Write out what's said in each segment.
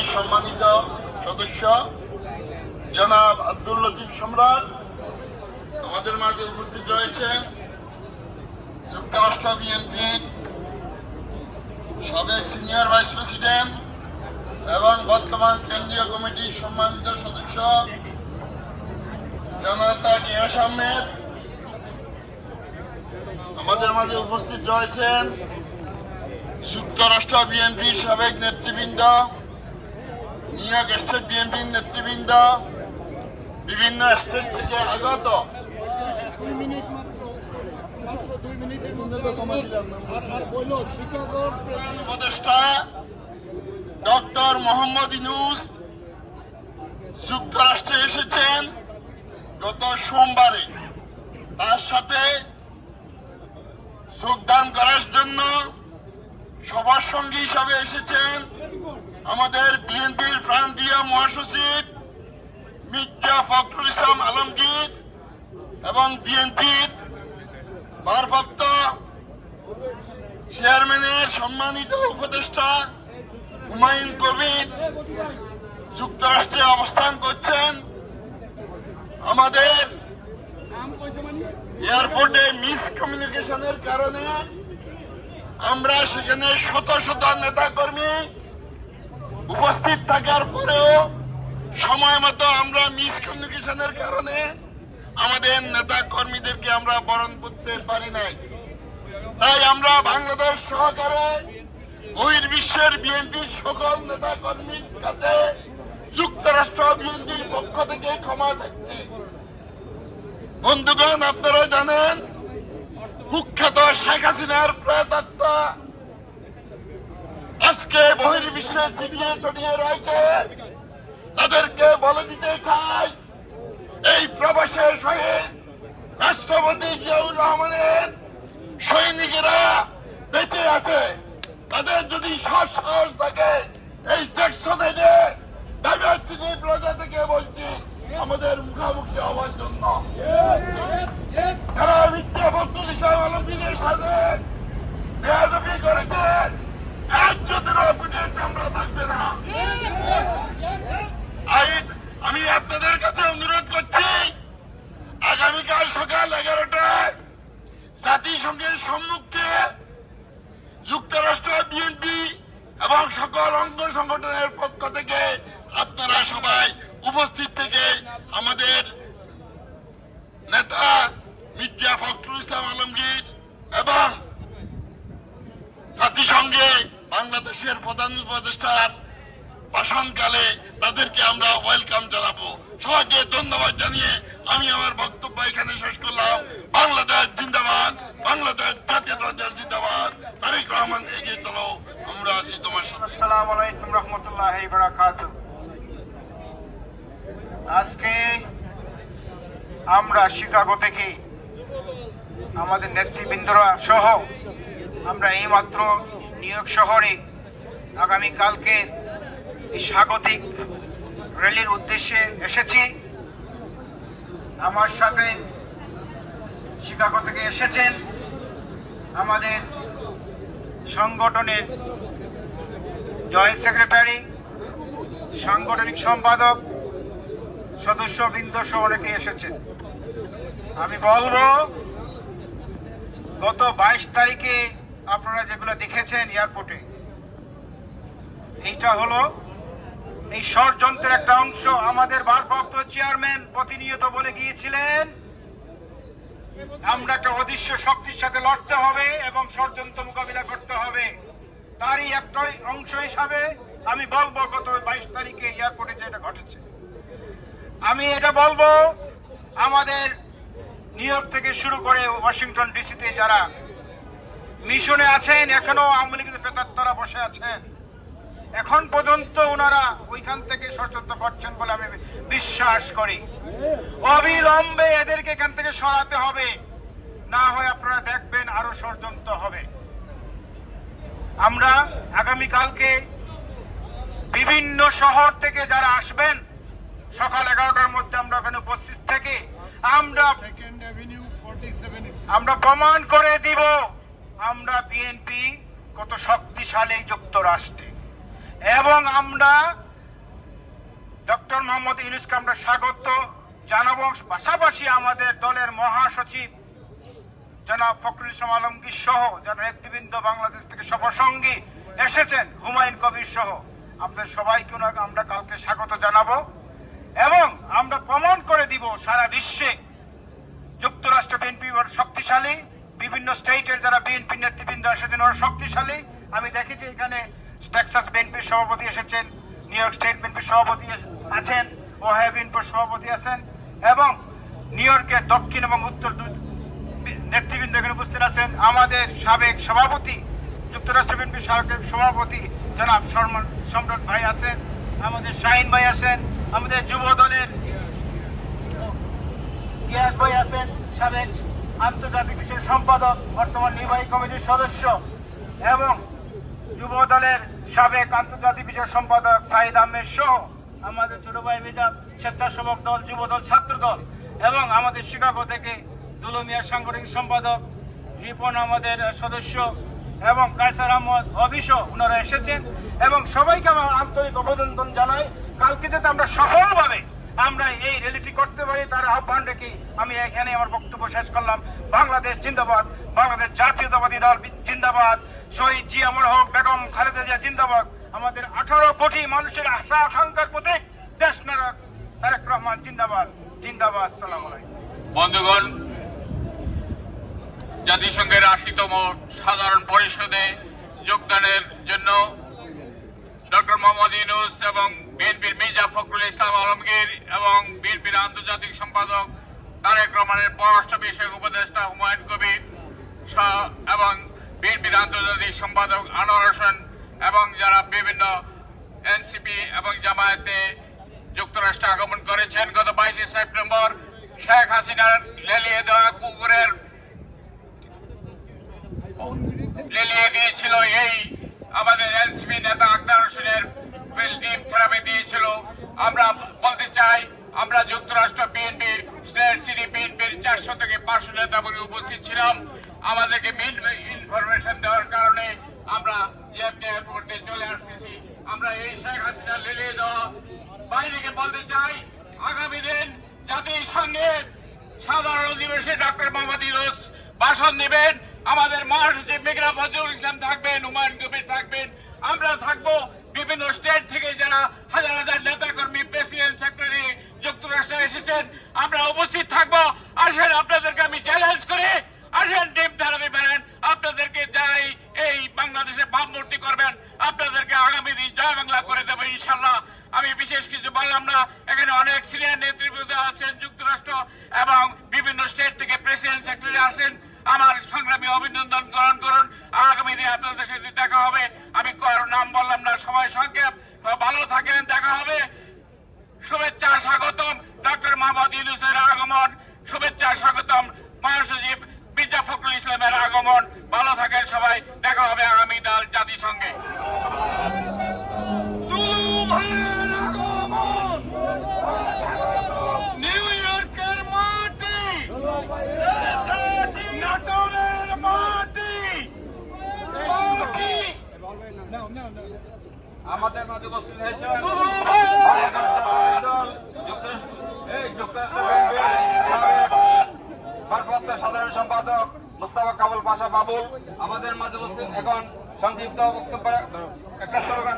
কমিটির সম্মানিত সদস্য, জনাব আব্দুল লতিফ সম্রাট, আমাদের মাঝে উপস্থিত রয়েছেন যুক্তরাষ্ট্র বিএনপি সাবেক সিনিয়র ভাইস প্রেসিডেন্ট এবং বর্তমান কেন্দ্রীয় কমিটির সম্মানিত সদস্য জনতা গিয়াস আহমেদ। আমাদের মাঝে উপস্থিত রয়েছেন যুক্তরাষ্ট্র বিএনপির সাবেক নেতৃবৃন্দ নিউ ইয়র্ক স্টেট বিএনপির নেতৃবৃন্দ। বিভিন্ন স্টেট থেকে আগত। ডক্টর মোহাম্মদ ইনুস যুক্তরাষ্ট্রে এসেছেন গত সোমবারে। তার সাথে যোগদান করার জন্য সবার সঙ্গী হিসাবে এসেছেন আমাদের বিএনপির প্রান্তীয় মহাসচিব মির্জা ফখরুল ইসলাম আলমগীর এবং বিএনপির ভারপ্রাপ্ত চেয়ারম্যানের সম্মানিত উপদেষ্টা হুমায়ুন কবির যুক্তরাষ্ট্রে অবস্থান করছেন। আমাদের এয়ারপোর্টে মিস কমিউনিকেশনের কারণে আমরা সেখানে শত শত নেতা কর্মী উপস্থিত থাকার পরেও সময় মতো আমরা মিস কমিউনিকেশনের কারণে আমাদের নেতা কর্মীদেরকে আমরা বরণ করতে পারি নাই। তাই আমরা বাংলাদেশ সহকারে বহির্বিশ্বের বিএনপির সকল নেতা কর্মীর কাছে যুক্তরাষ্ট্র বিএনপির পক্ষ থেকে ক্ষমা চাচ্ছি বন্ধুগণ আপনারা জানেন, কুখ্যাত শেখ হাসিনার প্রেতাত্মা আজকে বহির্বিশ্বে ছিটিয়ে ছড়িয়ে রয়েছে, তাদেরকে বলে দিতে চাই, এই প্রবাসের শহীদ রাষ্ট্রপতি জিয়াউর রহমানের সৈনিকেরা বেঁচে আছে। তাদের যদি সাহস থাকে, এই ট্যাক্সন এনে ডাইভার্সিটি প্লাজা থেকে বলছি, আমাদের মুখোমুখি হওয়ার জন্য। তারা মিথ্যা ফখরুল ইসলাম আলমগীরের সাথে বেয়াদবি করেছেন এক যদিও পিঠের চামড়া থাকবে না। আমি আপনাদের কাছে অনুরোধ করছি, আগামীকাল সকাল এগারোটায় জাতিসংঘের সম্মুখে যুক্তরাষ্ট্র বিএনপি এবং সকল অঙ্গ সংগঠনের পক্ষ থেকে আপনারা সবাই উপস্থিত থেকে আমাদের নেতা মির্জা ফখরুল ইসলাম আলমগীর এবং জাতিসংঘে বাংলাদেশের প্রধান উপদেষ্টার ভাষণকালে তাদেরকে আমরা ওয়েলকাম জানাব। সবাইকে ধন্যবাদ জানিয়ে আমি আমার বক্তব্য এখানে শেষ করলাম। বাংলাদেশ জিন্দাবাদ, বাংলাদেশ জাতীয়তা দল জিন্দাবাদ। তারেক রহমান, এগিয়ে চলো। আমরা আছি তোমার সাথে। আসসালামু আলাইকুম রহমতুল্লাহ আজকে আমরা শিকাগো থেকে আমাদের নেতৃবৃন্দরা সহ আমরা এইমাত্র নিউ ইয়র্ক শহরে আগামীকালকে স্বাগতিক র্যালির উদ্দেশ্যে এসেছি। আমার সাথে শিকাগো থেকে এসেছেন আমাদের সংগঠনের জয়েন্ট সেক্রেটারি, সাংগঠনিক সম্পাদক সদস্যবৃন্দ সহ অনেকে এসেছেন। আমি বলব, গত বাইশ তারিখে আপনারা যেগুলো দেখেছেন এয়ারপোর্টে, এইটা হলো এই ষড়যন্ত্রের একটা অংশ। আমাদের ভারপ্রাপ্ত চেয়ারম্যান প্রতিনিয়ত বলে গিয়েছিলেন, আমরা একটা অদৃশ্য শক্তির সাথে লড়তে হবে এবং ষড়যন্ত্র মোকাবিলা করতে হবে। তারই একটা অংশ হিসাবে আমি বলব, গত বাইশ তারিখে এয়ারপোর্টে যেটা ঘটেছে। আমি এটা বলব, আমাদের নিউ থেকে শুরু করে ওয়াশিংটন ডিসিতে যারা মিশনে আছেন এখনও আওয়ামী লীগের প্রেতাত্মারা বসে আছেন। এখন পর্যন্ত ওনারা ওইখান থেকে ষড়যন্ত্র করছেন বলে আমি বিশ্বাস করি। অবিলম্বে এদেরকে এখান থেকে সরাতে হবে। না হয় আপনারা দেখবেন আরও ষড়যন্ত্র হবে। আমরা আগামীকালকে বিভিন্ন শহর থেকে যারা আসবেন সকাল এগারোটার মধ্যে আমরা ওখানে উপস্থিত থেকে আমরা আমরা প্রমাণ করে দিব। আমরা বিএনপি কত শক্তিশালী যুক্তরাষ্ট্রে। এবং আমরা ডক্টর মোহাম্মদ ইউনুসকে আমরা স্বাগত জানাব, পাশাপাশি আমাদের দলের মহাসচিব জনাব ফখরুল ইসলাম আলমগীর সহ যারা নেতৃবৃন্দ বাংলাদেশ থেকে সফরসঙ্গী এসেছেন হুমায়ুন কবির সহ। আপনাদের সবাইকে আমরা কালকে স্বাগত জানাব। এবং আমরা প্রমাণ করে দিব সারা বিশ্বে যুক্তরাষ্ট্র বিএনপি শক্তিশালী। বিভিন্ন স্টেটের যারা বিএনপি নেতৃবৃন্দ এসেছেন, ওরা শক্তিশালী। আমি দেখেছি এখানে টেক্সাস বিএনপির সভাপতি এসেছেন, নিউ ইয়র্ক স্টেট বিএনপির সভাপতি আছেন ওহাই বিএনপির সভাপতি আছেন এবং নিউ ইয়র্কের দক্ষিণ এবং উত্তর নেতৃবৃন্দ এখানে উপস্থিত আছেন। আমাদের সাবেক সভাপতি, যুক্তরাষ্ট্র বিএনপির সাবেক সভাপতি জনাব সম্রাট ভাই আছেন, আমাদের শাহিন ভাই আছেন, আমাদের যুব দলের ভাই আছেন, সাবেক আন্তর্জাতিক বিষয়ের সম্পাদক, বর্তমান নির্বাহী কমিটির সদস্য এবং যুব দলের সাবেক আন্তর্জাতিক বিষয় সম্পাদক সাইদ আহমেদ সহ আমাদের ছোট ভাই মেজাজ স্বেচ্ছাসেবক দল যুব দল ছাত্র দল এবং আমাদের শিকাগো থেকে দুলমিয়া সাংগঠনিক সম্পাদক রিপন আমাদের সদস্য এবং কায়সার আহমদ অবিশ ওনারা এসেছেন এবং সবাইকে আমার আন্তরিক অভিনন্দন জানাই। কালকে যাতে আমরা সফলভাবে আমরা এই র্যালিটি করতে পারি, তার আহ্বান রেখে আমি এখানে আমার বক্তব্য শেষ করলাম। বাংলাদেশ জিন্দাবাদ, বাংলাদেশ জাতীয়তাবাদী দল জিন্দাবাদ, শহীদ জি আমর হক বেগম খালেদা জিয়া জিন্দাবাদ। আমাদের আঠারো কোটি মানুষের আশা, আকাঙ্ক্ষার প্রতীক দেশ নায়ক তারেক রহমান জিন্দাবাদ। জিন্দাবাদ সালাম বন্ধুগণ, জাতিসংঘের আশিতম সাধারণ পরিষদে যোগদানের জন্য ডক্টর মোহাম্মদ ইউনুস এবং বিএনপির মির্জা ফখরুল ইসলাম আলমগীর এবং বিএনপির আন্তর্জাতিক সম্পাদক তারেক রহমানের পররাষ্ট্র বিষয়ক উপদেষ্টা হুমায়ুন কবির এবং বিএনপির আন্তর্জাতিক সম্পাদক আনোয়ার হোসেন এবং যারা বিভিন্ন এনসিপি এবং জামায়াতে যুক্তরাষ্ট্রে আগমন করেছেন, গত বাইশে সেপ্টেম্বর শেখ হাসিনার লেলিয়ে দেওয়া কুকুরের লেলিয়ে দিয়েছিল এই আমাদের এনসিপি নেতা আক্তার হোসেনের ডিম থেরাপি দিয়েছিল। আমরা বলতে চাই, আমরা যুক্তরাষ্ট্র বিএনপির সিটি বিএনপির চারশো থেকে পাঁচশো নেতা বলে উপস্থিত ছিলাম। আমাদেরকে মিন ইনফরমেশন দেওয়ার কারণে আমরা জিএফটি এয়ারপোর্টে চলে আসতেছি। আমরা এই শেখ হাসিনা লেলিয়ে দেওয়া। বাইরেকে বলতে চাই, আগামী দিন জাতিসংঘের সাধারণ অধিবেশনে ডক্টর মোহাম্মদ ইউনুস ভাষণ দেবেন। আমাদের মহাসচিব মেঘরা ফজলুল ইসলাম থাকবেন, হুমায়ুন কবির থাকবেন। আমরা থাকব বিভিন্ন স্টেট থেকে যারা হাজার হাজার নেতা কর্মী প্রেসিডেন্ট সেক্রেটারি যুক্তরাষ্ট্রে এসেছেন, আমরা উপস্থিত থাকব। আসেন, আপনাদেরকে আমি চ্যালেঞ্জ করি। আসেন টিম থেরাপি বেরেন আপনাদেরকে যাই এই বাংলাদেশে ভাবমূর্তি করবেন, আপনাদেরকে আগামী দিন জয় বাংলা করে দেবো ইনশাল্লাহ আমি বিশেষ কিছু বললাম না, এখানে অনেক সিনিয়র নেতৃবৃন্দ আছেন যুক্তরাষ্ট্র এবং বিভিন্ন স্টেট থেকে প্রেসিডেন্ট সেক্রেটারি আসেন। আমার সংগ্রামী অভিনন্দন গ্রহণ করুন। আগামী দিনে আপনাদের সাথে দেখা হবে আমি কারও নাম বললাম না সবাই সংক্ষেপ ভালো থাকেন দেখা হবে শুভেচ্ছা স্বাগতম ডক্টর মোহাম্মদ ইউনুসের আগমন। শুভেচ্ছা স্বাগতম। মহাসচিব মির্জা ফখরুল ইসলামের আগমন। ভালো থাকেন সবাই। দেখা হবে আগামী কাল জাতিসংঘে নিউ ইয়র্কের মাটি। নাটোরের মাটি। আমাদের মাঝে উপস্থিত হয়েছেন এই যুক্তরাষ্ট্র বিএনপির সাবেক ভারপ্রাপ্ত সাধারণ সম্পাদক মুস্তাফা কাবুল পাশা বাবুল আমাদের মাঝে এখন সংক্ষিপ্ত বক্তব্য একটা স্লোগান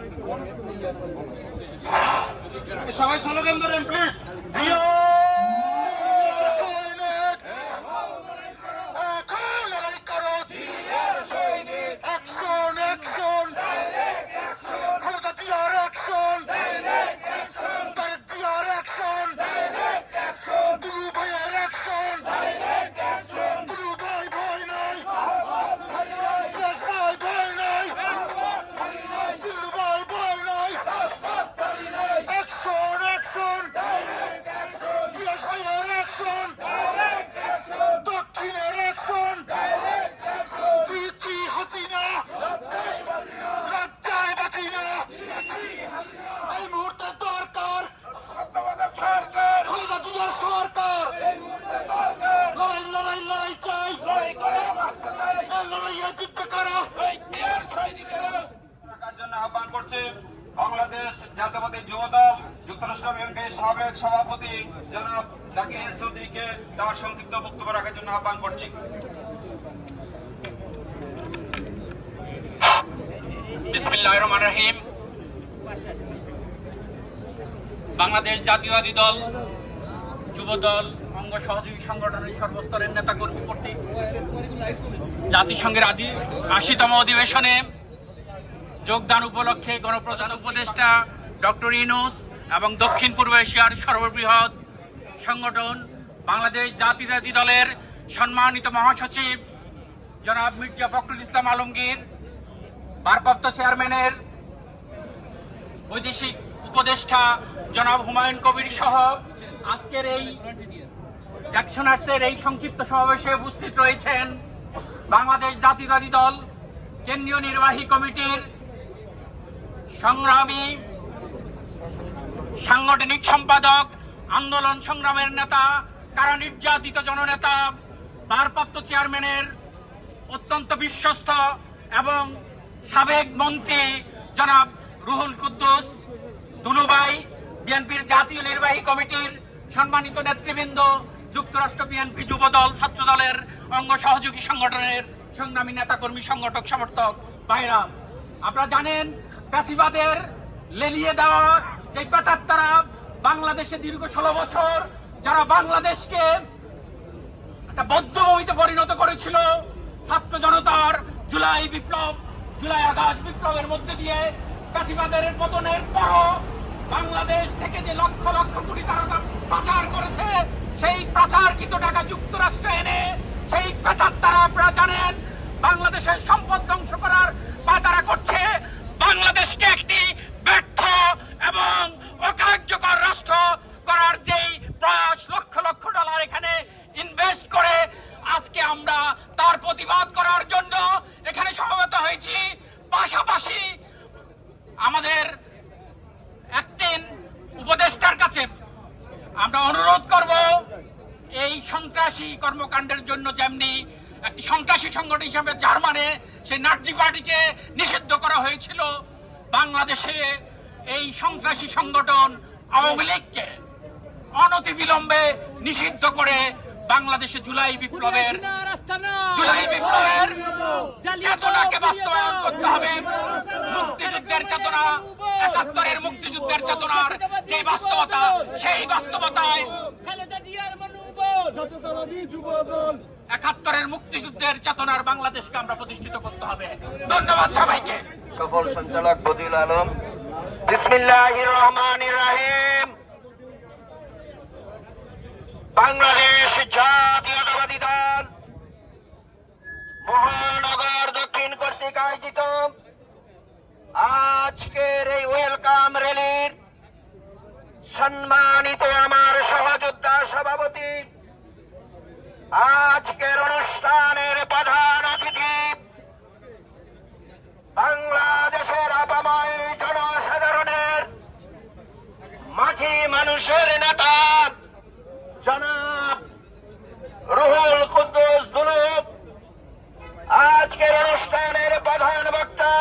সবাই স্লোগান ধরেন প্লিজ অ্যাকশন অ্যাকশন খালেদা জিয়ার অ্যাকশন তারেক জিয়ার অ্যাকশন দুলু ভাইয়ের অ্যাকশন দুলু ভাই ভয় নাই দেশ ভাই ভয় নাই দুলু ভাই ভয় নাই অ্যাকশন অ্যাকশন যুবদল যুক্তরাষ্ট্র ব্যাংকের সাবেক সভাপতি জনাব জাকির চৌধুরীকে তার সংক্ষিপ্ত বক্তব্য রাখার জন্য আহ্বান করছি বিসমিল্লাহ রহমান রহিম বাংলাদেশ জাতীয়বাদী দল, যুব দল, অঙ্গ সহযোগী সংগঠনের সর্বস্তরের নেতাকর্মী কর্তৃক জাতিসংঘের আদি, আশিতম অধিবেশনে যোগদান উপলক্ষে গণপ্রধান উপদেষ্টা ডক্টর ইনুস এবং দক্ষিণ পূর্ব এশিয়ার সর্ববৃহৎ সংগঠন বাংলাদেশ জাতীয়তাবাদী দলের সম্মানিত মহাসচিব জনাব মির্জা ফখরুল ইসলাম আলমগীর, ভারপ্রাপ্ত চেয়ারম্যানের বৈদেশিক উপদেষ্টা জনাব হুমায়ুন কবির সহ আজকের এই জ্যাকসনার্সের এই সংক্ষিপ্ত সমাবেশে উপস্থিত রয়েছেন বাংলাদেশ জাতীয়বাদী দল, কেন্দ্রীয় নির্বাহী কমিটির সংগ্রামী সাংগঠনিক সম্পাদক, আন্দোলন সংগ্রামের নেতা কারা নির্যাতিত জননেতা, ভারপ্রাপ্ত চেয়ারম্যানের অত্যন্ত বিশ্বস্ত এবং সাবেক মন্ত্রী জনাব রুহুল কুদ্দুস দুলুবাই বিএনপির জাতীয় নির্বাহী কমিটির সম্মানিত নেতৃবৃন্দ, যুক্তরাষ্ট্র বিএনপি যুব দল, ছাত্র দলের অঙ্গ সহযোগী সংগঠনের সংগ্রামী নেতাকর্মী, সংগঠক, সমর্থক ভাইরা। আপনারা জানেন প্যাসিবাদের লেলিয়ে দেওয়া যে পেতাত্তারা বাংলাদেশে দীর্ঘ ষোলো বছর যারা বাংলাদেশকে একটা বদ্ধভূমিতে পরিণত করেছিল, ছাত্র জনতার জুলাই বিপ্লব, জুলাই আগস্ট বিপ্লবের মধ্যে দিয়ে কাশিবাদের পতনের পরও বাংলাদেশ থেকে যে লক্ষ লক্ষ কোটি টাকা পাচার করেছে, সেই পাচারকৃত টাকা যুক্তরাষ্ট্রে এনে, সেই পেতার তারা আপনারা জানেন, বাংলাদেশের সম্পদ ধ্বংস করার পাতারা করছে। বাংলাদেশকে একটি ব্যর্থ এবং অকার্যকর রাষ্ট্র করার যেই প্রয়াস লক্ষ লক্ষ ডলার এখানে ইনভেস্ট করে, আজকে আমরা তার প্রতিবাদ করার জন্য এখানে সমবেত হয়েছি। পাশাপাশি আমাদের একদিন উপদেষ্টার কাছে আমরা অনুরোধ করব, এই সন্ত্রাসী কর্মকাণ্ডের জন্য যেমনি একটি সন্ত্রাসী সংগঠন হিসাবে জার্মানে সেই নাটজি পার্টিকে নিষিদ্ধ করা হয়েছিল, বাংলাদেশে এই সন্ত্রাসী সংগঠন আওয়ামী লীগকে অনতিবিলম্বে নিষিদ্ধ করে বাংলাদেশে জুলাই বিপ্লবের জুলাই বিপ্লবের চেতনাকে বাস্তবায়ন করতে হবে। মুক্তিযুদ্ধের চেতনা একাত্তরের মুক্তিযুদ্ধের চেতনার যে বাস্তবতা সেই বাস্তবতায় জাতীয়তাবাদী যুব দল একাত্তরের মুক্তিযুদ্ধের চেতনার বাংলাদেশকে আমরা প্রতিষ্ঠিত করতে হবে। ধন্যবাদ সবাইকে। সফল সঞ্চালক বদিউল আলম। বিসমিল্লাহির রহমানির রহিম। বাংলাদেশ জাতীয়তাবাদী দল মহানগর দক্ষিণ কর্তৃক আয়োজিত আজকের এই ওয়েলকাম র্যালির সম্মানিত আমার সহযোদ্ধা সভাপতি, আজকের অনুষ্ঠানের প্রধান অতিথি বাংলাদেশের আপাময় জনসাধারণের মাঝি মানুষের নেতা জনাব রুহুল কুদ্দুস দুলুব আজকের অনুষ্ঠানের প্রধান বক্তা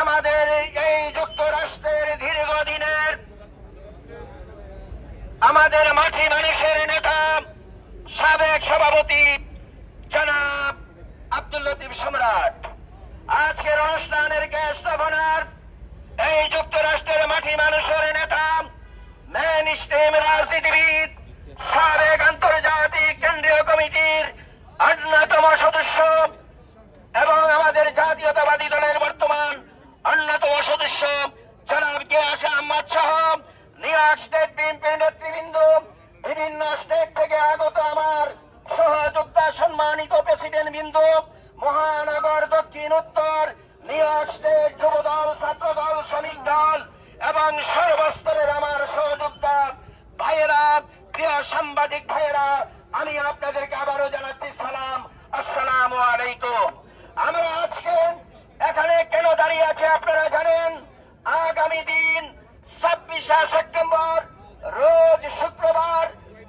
আমাদের এই যুক্তরাষ্ট্রের দীর্ঘদিনের আমাদের মাঝি মানুষের নেতা, সাবেক সভাপতি জনাব আব্দুল লতিফ সম্রাট। আজকের অনুষ্ঠানের গেস্ট অফানার এই যুক্তরাষ্ট্রের মাটি মানুষের নেতা মেন স্ট্রিম রাজনীতিবিদ, সাবেক আন্তর্জাতিক কেন্দ্রীয় কমিটির অন্যতম সদস্য এবং আমাদের জাতীয়তাবাদী দলের বর্তমান অন্যতম সদস্য, জনাব গিয়াস আহমদ সহ নিউ স্টেট বিএনপি নেতৃবৃন্দ। বিভিন্ন স্টেট থেকে আগত আমার সহযোদ্ধা সম্মানিত প্রেসিডেন্ট বিন্দু, মহানগর দক্ষিণ উত্তর। নিউ স্টেট যুব দল ছাত্র দল শ্রমিক দল এবং সর্বস্তরের আমার সহযোদ্ধা ভাইয়েরা, প্রিয় সাংবাদিক ভাইয়েরা আমি আপনাদেরকে আবারও জানাচ্ছি সালাম, আসসালামু আলাইকুম। আমরা আজকে এখানে কেন দাঁড়িয়ে আছে আপনারা জানেন? আগামী দিন ছাব্বিশে সেপ্টেম্বর, রোজ শুক্রবার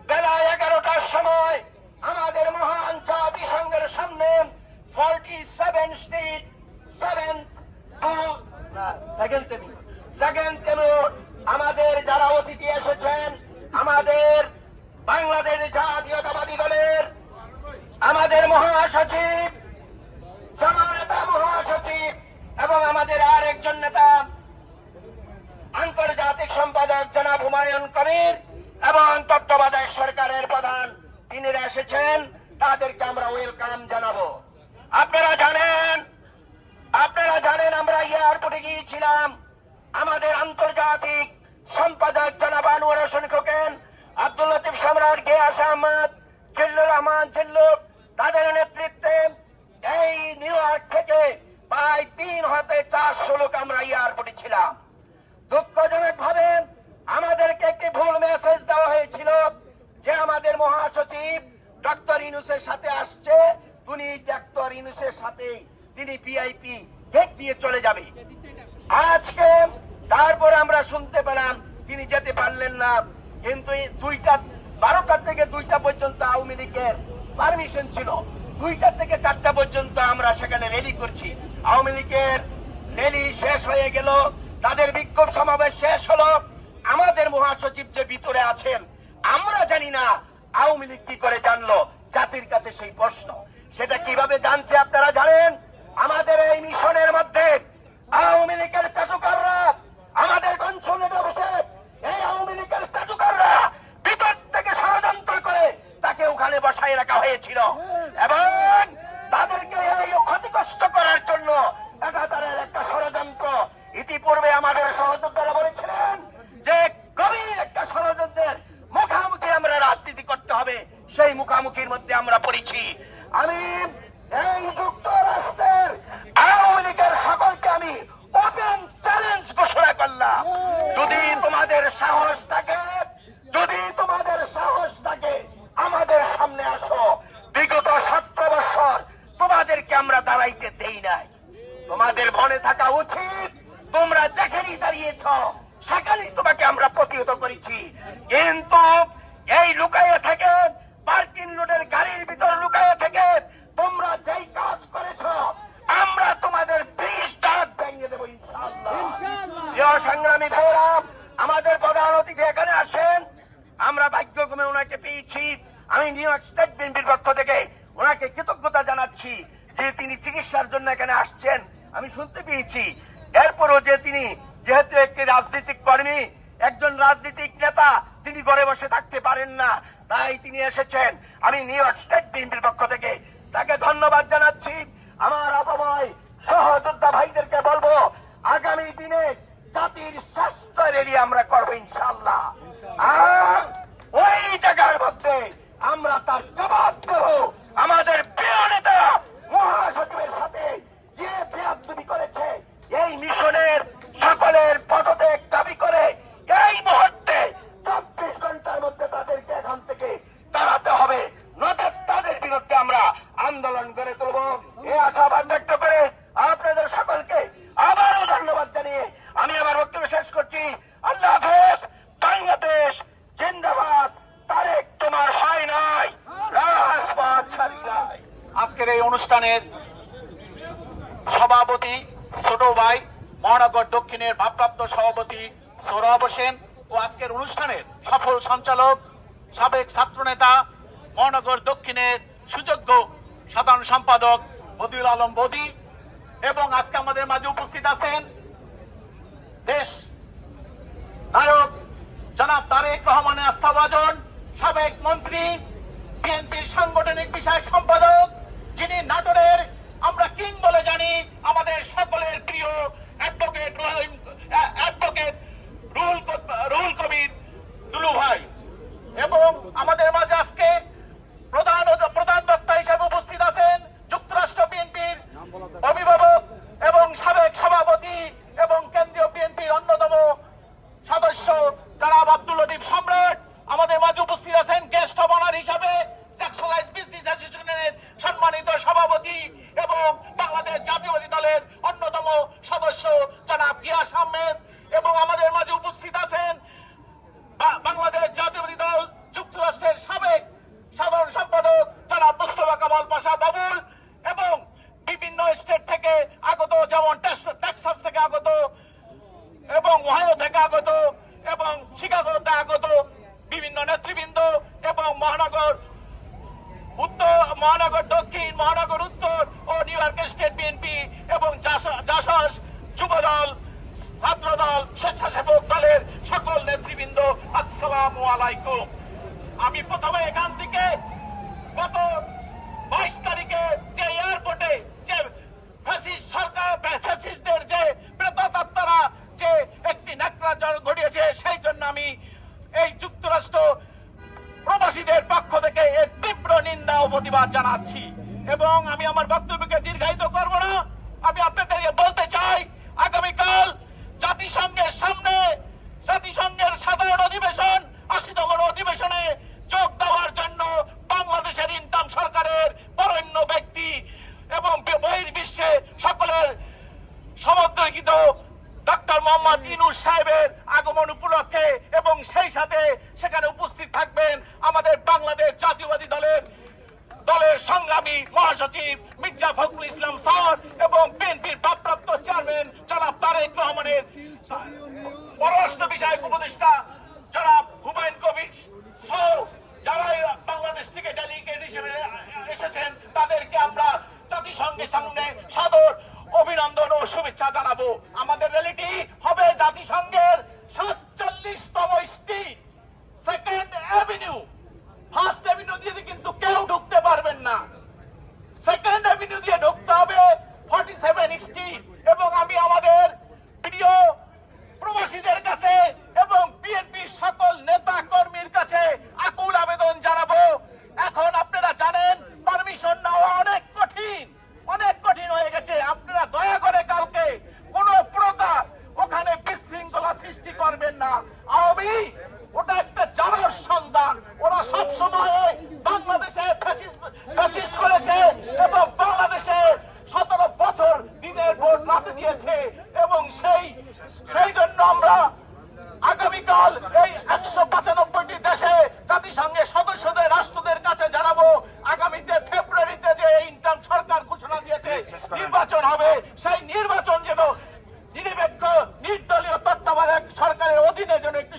বেলা এগারোটার সময় আমাদের মহান জাতিসংঘের সামনে forty seven street seven second second অতিথি এসেছেন, আমাদের বাংলাদেশ জাতীয়তাবাদী দলের আমাদের মহাসচিব, জননেতা মহাসচিব এবং আমাদের আর একজন নেতা, আন্তর্জাতিক সম্পাদক জনাব হুমায়ুন কবির এবং তত্ত্বাবধায়ক সরকারের প্রধান। তিনিরা এসেছেন, তাদেরকে আমরা ওয়েলকাম জানাব। আপনারা জানেন আপনারা জানেন আমরা এয়ারপোর্টে গিয়েছিলাম। আমাদের আন্তর্জাতিক সম্পাদক জনাব আনোয়ার হোসেন খোকেন আব্দুল লতিফ সম্রাট গিয়াস আহমদ, জিল্লুর রহমান জিল্লু, তাদের নেতৃত্বে এই নিউ ইয়র্ক থেকে প্রায় তিন হতে চারশো লোক আমরা এয়ারপোর্টে ছিলাম। দুঃখজনক ভাবে আমাদেরকে একটি ভুল মেসেজ দেওয়া হয়েছিল যে আমাদের মহাসচিব ডক্টর ইনুসের সাথে আসছে। তিনি ডক্টর ইনুসের সাথে তিনি ভিআইপি গেট দিয়ে চলে যাবে। আজকে তারপর আমরা শুনতে পেলাম তিনি যেতে পারলেন না। কিন্তু এই দুইটা, বারোটা থেকে দুইটা পর্যন্ত আওয়ামী লীগের পারমিশন ছিল। দুইটা থেকে চারটা পর্যন্ত আমরা সেখানে রেলি করছি। আওয়ামী লীগের রেলি শেষ হয়ে গেল। তাদের বিক্ষোভ সমাবেশ শেষ হলো। আমাদের মহাসচিব যে ভিতরে আছেন, আমরা জানি না আওয়ামী লীগ কি করে জানলো জাতির কাছে সেই প্রশ্ন। সেটা কীভাবে জানছে আপনারা জানেন? আমাদের এই মিশনের মধ্যে আওয়ামী লীগের চাটুকাররা আমাদের কনসুলেটে বসে এই আওয়ামী লীগের চাটুকাররা ভিতর থেকে ষড়যন্ত্র করে তাকে ওখানে বসায় রাখা হয়েছিল এবং তাদেরকে এই ক্ষতিগ্রস্ত করার জন্য এটা তাদের একটা ষড়যন্ত্র ইতিপূর্বে আমাদের সহযোদ্ধারা বলেছিলেন যে গভীর একটা ষড়যন্ত্রের মুখামুখি আমরা রাজনীতি করতে হবে সেই মুখামুখির মধ্যে আমরা পড়েছি আমি এই যুক্তরাষ্ট্রের আওয়ামী লীগের সকলকে আমি ওপেন চ্যালেঞ্জ ঘোষণা করলাম যদি তোমাদের সাহস থাকে যদি তোমাদের সাহস থাকে আমাদের সামনে আসো বিগত সতেরো বছর তোমাদেরকে আমরা দাঁড়াইতে দেই নাই তোমাদের মনে থাকা উচিত তোমরা যেখানেই দাঁড়িয়েছ সেখানেই তোমাকে আমরা প্রতিহত করেছি কিন্তু এই লুকায়ে থেকে পার্কিং লোডের গাড়ির ভিতর লুকায়ে থেকে তোমরা যেই কাজ করেছ আমরা তোমাদের বিষ দাঁত ভেঙে দেবো ইনশাআল্লাহ প্রিয় সংগ্রামী ভাইরা আমাদের প্রধান অতিথি এখানে আসেন আমরা ভাগ্যক্রমে ওনাকে পেয়েছি আমি নিউ ইয়র্ক স্টেট বিএনপির পক্ষ থেকে ওনাকে কৃতজ্ঞতা জানাচ্ছি যে তিনি চিকিৎসার জন্য এখানে আসছেন, আমি শুনতে পেয়েছি। এরপরও যে তিনি যেহেতু একটি রাজনৈতিক কর্মী, একজন রাজনৈতিক নেতা, তিনি ঘরে বসে থাকতে পারেন না। তাই তিনি এসেছেন। আমি নিউ ইয়র্ক স্টেট বিএনপির পক্ষ থেকে তাকে ধন্যবাদ জানাচ্ছি আমার অপময় সহযোদ্ধা ভাইদেরকে বলব আগামী দিনে জাতির স্বাস্থ্য রেডি আমরা করব ইনশাল্লাহ আর ওই জায়গার মধ্যে আমরা তার জবাব দেব আমাদের প্রিয় নেতা মহাসচিবের সাথে যে বেয়াদবি করেছে। এই মিশনের সকলের পদত্যাগ দাবি করে এই মুহূর্তে চব্বিশ ঘণ্টার মধ্যে তাদেরকে এখান থেকে দাঁড়াতে হবে নচেত তাদের বিরুদ্ধে আমরা আন্দোলন করে তুলব এই আশাবাদ ব্যক্ত করে আপনাদের সকলকে আবারও ধন্যবাদ জানিয়ে আমি আমার বক্তব্য শেষ করছি আল্লাহ হাফেজ বাংলাদেশ জিন্দাবাদ তারেক তোমার হয় নাই রাজপথ ছাড়ি নাই আজকের এই অনুষ্ঠানের সভাপতি ছোট ভাই মহানগর দক্ষিণের ভারপ্রাপ্ত সভাপতি সৌরভ হোসেন ও আজকের অনুষ্ঠানের সফল সঞ্চালক সাবেক ছাত্রনেতা মহানগর দক্ষিণের সুযোগ্য সাধারণ সম্পাদক বদিউল আলম বদি এবং আজকে আমাদের মাঝে উপস্থিত আছেন দেশ নায়ক জনাব তারেক আস্থাভাজন সাবেক মন্ত্রী, বিএনপির সাংগঠনিক বিষয়ক সম্পাদক, যিনি নাটোরের, আমরা কিং বলে জানি, আমাদের সকলের প্রিয় অ্যাডভোকেট রহিম অ্যাডভোকেট রুহুল রুহুল কবির দুলু ভাই। এবং আমাদের মাঝে থেকে আগত, যেমন টেক্সাস থেকে আগত এবং ওহায়ো থেকে আগত এবং শিকাগো থেকে আগত বিভিন্ন নেতৃবৃন্দ এবং মহানগর উত্তর, মহানগর দক্ষিণ, মহানগর উত্তর ও নিউ ইয়র্কের স্টেট বিএনপি এবং জাসাস যুবদল, ছাত্রদল, স্বেচ্ছাসেবক দলের সকল নেতৃবৃন্দ, আসসালাম আলাইকুম। আমি প্রথমে এখান থেকে গত বাইশ তারিখে যে ফ্যাসিস্টদের যে প্রেতাত্মারা যে একটি ন্যাকড়া ঘটিয়েছে, সেই জন্য আমি এই যুক্তরাষ্ট্র প্রবাসীদের পক্ষ থেকে এর তীব্র নিন্দা ও প্রতিবাদ জানাচ্ছি। এবং আমি আমার বক্তব্যকে দীর্ঘায়িত করব না। আমি আপনাদেরকে বলতে চাই, আগামীকাল জাতিসংঘের সামনে, জাতিসংঘের সাধারণ অধিবেশন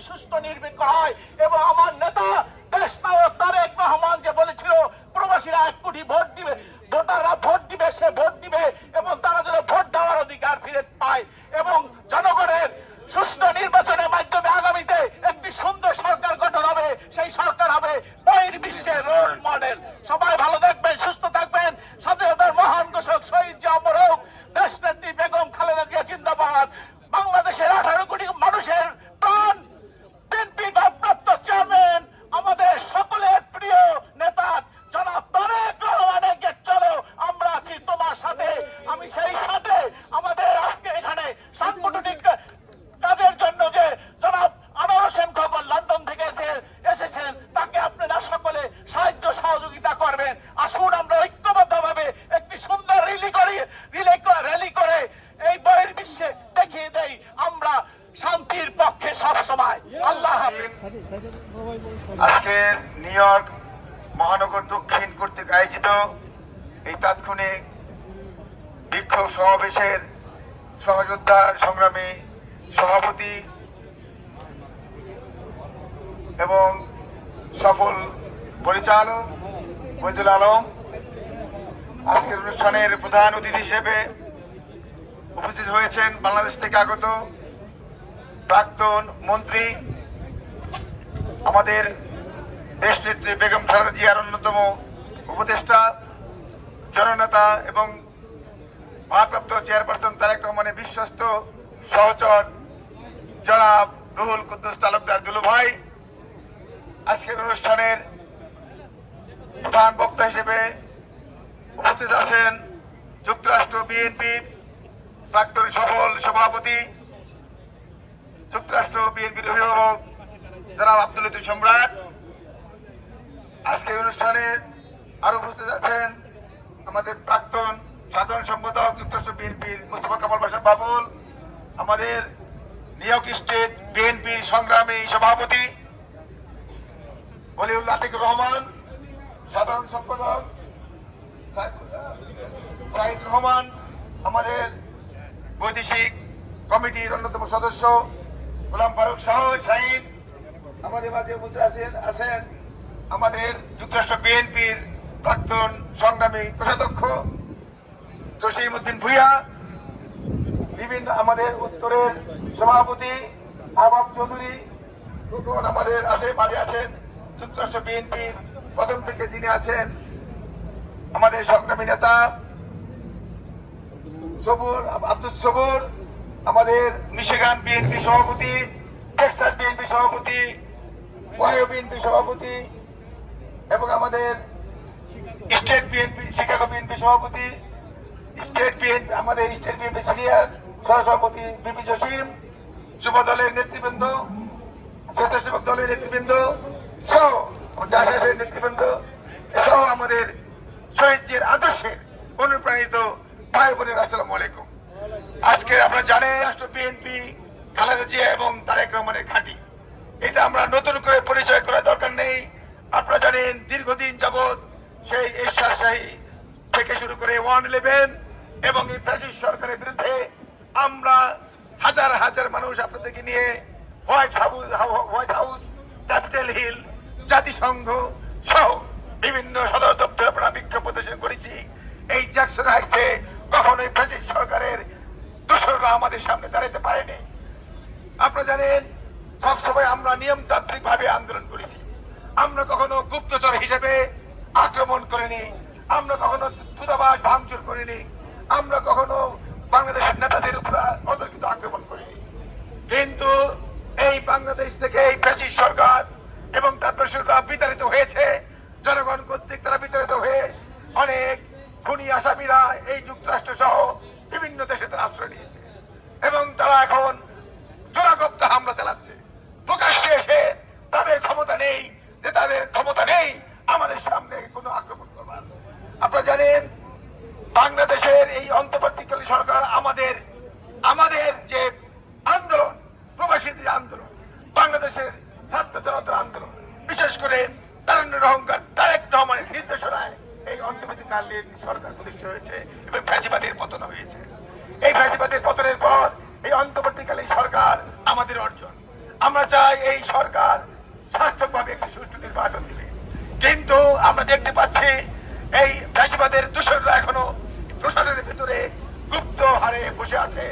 সুস্থ নির্বিঘ্ন হয়। এবং আমার নেতা জনাব রুহুল কুদ্দুস তালুকদার দুলু ভাই। আজকের অনুষ্ঠানের প্রধান বক্তা হিসেবে উপস্থিত আছেন যুক্তরাষ্ট্র বিএনপির প্রাক্তন সফল সভাপতি, যুক্তরাষ্ট্র বিএনপির অভিভাবক জনাব আব্দুল সম্রাট। আজকে অনুষ্ঠানে আরও উপস্থিত আছেন আমাদের প্রাক্তন সাধারণ সম্পাদক যুক্তরাষ্ট্র বিএনপির মুস্তফা কামাল বাসা বাবুল। আমাদের নিয়োগ স্টেট বিএনপি সংগ্রামী সভাপতি বলিউল্লাতিক রহমান, সাধারণ সম্পাদক সাইদ রহমান, আমাদের বৈদেশিক কমিটির অন্যতম সদস্য গোলাম ফারুক শাহ সাহিদ আমাদের মাঝে উপস্থিত আছেন আছেন আমাদের যুক্তরাষ্ট্র বিএনপির প্রাক্তন সংগ্রামী কোষাধ্যক্ষ জসিম উদ্দিন ভুইয়া। বিভিন্ন আমাদের উত্তরের সভাপতি আবাব চৌধুরী আমাদের মাঝে আছেন, যুক্তরাষ্ট্র বিএনপির প্রথম থেকে যিনি আছেন, আমাদের সংগ্রামী নেতা সবুর আব্দুল সবুর, আমাদের মিশিগান বিএনপি সভাপতি, টেক্সাস বিএনপি সভাপতি ওয়াইও বিএনপি সভাপতি, এবং আমাদের স্টেট বিএনপি, শিকাগো বিএনপি সভাপতি, স্টেট বিএনপি, আমাদের স্টেট বিএনপি সিনিয়র সহসভাপতি বিপি জসিম, যুব দলের নেতৃবৃন্দ, স্বেচ্ছাসেবক দলের নেতৃবৃন্দ সহ জাসের নেতৃবৃন্দ সহ আমাদের শহীদজির আদর্শে অনুপ্রাণিত ভাই বোনের, আসসালামু আলাইকুম। আজকে আপনারা জানেন, রাষ্ট্র বিএনপি, খালেদা জিয়া এবং তারেক রহমানের ঘাঁটি। এটা আমরা নতুন করে পরিচয় করার দরকার নেই। আপনারা জানেন, দীর্ঘদিন যাবৎ সেই এরশাদ থেকে শুরু করে ওয়ান ইলেভেন এবং এই ফ্যাসিস্ট সরকারের বিরুদ্ধে আমরা হাজার হাজার মানুষ আপনাদেরকে নিয়ে White House White House, Capitol Hill, জাতিসংঘ সহ বিভিন্ন সদর দপ্তরে আমরা বিক্ষোভ প্রদর্শন করেছি। এই জ্যাকসন হাইটসে কখনোই ফ্যাসিস্ট সরকারের দোসররা আমাদের সামনে দাঁড়াতে পারেনি। আপনারা জানেন, সবসময় আমরা নিয়মতান্ত্রিক ভাবে আন্দোলন করেছি। আমরা কখনো গুপ্তচর হিসেবে আক্রমণ করিনি। আমরা কখনো দূতাবাস ভাঙচুর করিনি। আমরা কখনো বাংলাদেশের নেতাদের উপর অতর্কিত আক্রমণ করিনি কিন্তু এই বাংলাদেশ থেকে এই ফ্যাসিস্ট সরকার এবং তার দর্শকরা বিতাড়িত হয়েছে। জনগণ কর্তৃক তারা বিতাড়িত হয়ে অনেক খুনি আসামিরা এই যুক্তরাষ্ট্র সহ বিভিন্ন দেশে তারা আশ্রয় নিয়েছে। এবং তারা এখন জোরাগপ্ত হামলা চালাচ্ছে। প্রকাশ্যে এসে তাদের ক্ষমতা নেই, যে তাদের ক্ষমতা নেই, আমাদের সামনে কোনো আক্রমণ করবার। আপনারা জানেন, বাংলাদেশের এই অন্তর্বর্তীকালীন সরকার আমাদের আমাদের যে আন্দোলন, প্রবাসীদের আন্দোলন, বাংলাদেশের ছাত্র জনতার আন্দোলন, বিশেষ করে অহংকার তারেক রহমানের নির্দেশনায় এই অন্তর্বর্তীকালীন সরকার প্রতিষ্ঠিত হয়েছে এবং ফ্যাসিবাদের পতন হয়েছে। এই ফ্যাসিবাদের পতনের পর এই অন্তর্বর্তীকালীন সরকার আমাদের অর্জন। আমরা চাই এই সরকার সার্থকভাবে একটি সুষ্ঠু নির্বাচন দিবে। কিন্তু আমরা দেখতে পাচ্ছি এই ফ্যাসিবাদের দূষণরা এখনও প্রশাসনের ভিতরে হারে বসে আছে।